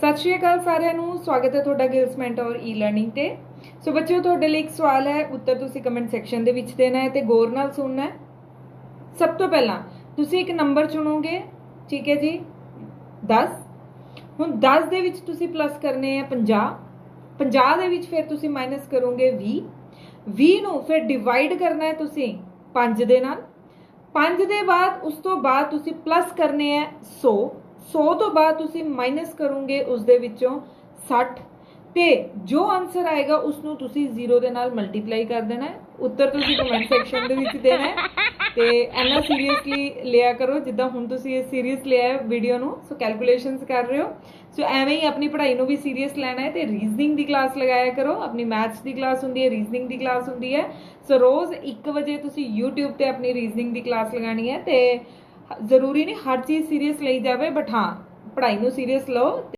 ਸਤਿ ਸ਼੍ਰੀ ਅਕਾਲ ਸਾਰਿਆਂ ਨੂੰ, ਸਵਾਗਤ ਹੈ ਤੁਹਾਡਾ ਗਿਲਸ ਮੈਂਟੋਰ ਈ ਲਰਨਿੰਗ ਤੇ। ਸੋ ਬੱਚਿਓ, ਤੁਹਾਡੇ ਲਈ ਇੱਕ ਸਵਾਲ ਹੈ, ਉੱਤਰ ਤੁਸੀਂ ਕਮੈਂਟ ਸੈਕਸ਼ਨ ਦੇ ਵਿੱਚ ਦੇਣਾ ਹੈ ਤੇ ਗੌਰ ਨਾਲ ਸੁਣਨਾ ਹੈ। ਸਭ ਤੋਂ ਪਹਿਲਾਂ, ਤੁਸੀਂ ਇੱਕ ਨੰਬਰ ਚੁਣੋਗੇ, ਠੀਕ ਹੈ ਜੀ? 10 ਹੁਣ 10 ਦੇ ਵਿੱਚ ਤੁਸੀਂ ਪਲੱਸ ਕਰਨੇ ਆ 50 50 ਦੇ ਵਿੱਚ ਫਿਰ ਤੁਸੀਂ ਮਾਈਨਸ ਕਰੋਗੇ 20 20 ਨੂੰ ਫਿਰ ਡਿਵਾਈਡ ਕਰਨਾ ਹੈ ਤੁਸੀਂ 5 ਦੇ ਨਾਲ। 5 ਦੇ ਬਾਅਦ, ਉਸ ਤੋਂ ਬਾਅਦ ਤੁਸੀਂ ਪਲੱਸ ਕਰਨੇ ਆ 100 100 ਤੋਂ ਬਾਅਦ ਤੁਸੀਂ ਮਾਈਨਸ ਕਰੋਗੇ ਉਸ ਦੇ ਵਿੱਚੋਂ 60 ਤੇ ਜੋ ਆਨਸਰ ਆਏਗਾ ਉਸ ਨੂੰ ਤੁਸੀਂ 0 ਦੇ ਨਾਲ ਮਲਟੀਪਲਾਈ ਕਰ ਦੇਣਾ ਹੈ। ਉੱਤਰ ਤੁਸੀਂ ਕਮੈਂਟ ਸੈਕਸ਼ਨ ਦੇ ਵਿੱਚ ਦੇਣਾ ਹੈ। ਤੇ ਐਨਾ ਸੀਰੀਅਸਲੀ ਲਿਆ ਕਰੋ, ਜਿੱਦਾਂ ਹੁਣ ਤੁਸੀਂ ਇਹ ਸੀਰੀਅਸ ਲਿਆ ਹੈ ਵੀਡੀਓ ਨੂੰ ਸੋ ਕੈਲਕੂਲੇਸ਼ਨਸ ਕਰ ਰਹੇ ਹੋ। ਸੋ ਐਵੇਂ ਹੀ ਆਪਣੀ ਪੜ੍ਹਾਈ ਨੂੰ ਵੀ ਸੀਰੀਅਸ ਲੈਣਾ ਹੈ ਤੇ ਰੀਜ਼ਨਿੰਗ ਦੀ ਕਲਾਸ ਲਗਾਇਆ ਕਰੋ। ਆਪਣੀ ਮੈਥਸ ਦੀ ਕਲਾਸ ਹੁੰਦੀ ਹੈ ਰੀਜ਼ਨਿੰਗ ਦੀ ਕਲਾਸ ਹੁੰਦੀ ਹੈ। ਸੋ ਰੋਜ਼ 1 ਵਜੇ ਤੁਸੀਂ YouTube ਤੇ ਆਪਣੀ ਰੀਜ਼ਨਿੰਗ ਦੀ ਕਲਾਸ ਲਗਾਣੀ ਹੈ ਤੇ ਜ਼ਰੂਰੀ ਨਹੀਂ ਹਰ ਚੀਜ਼ ਸੀਰੀਅਸ ਲਈ ਜਾਵੇ ਬਟ ਹਾਂ ਪੜ੍ਹਾਈ ਨੂੰ ਸੀਰੀਅਸ ਲਓ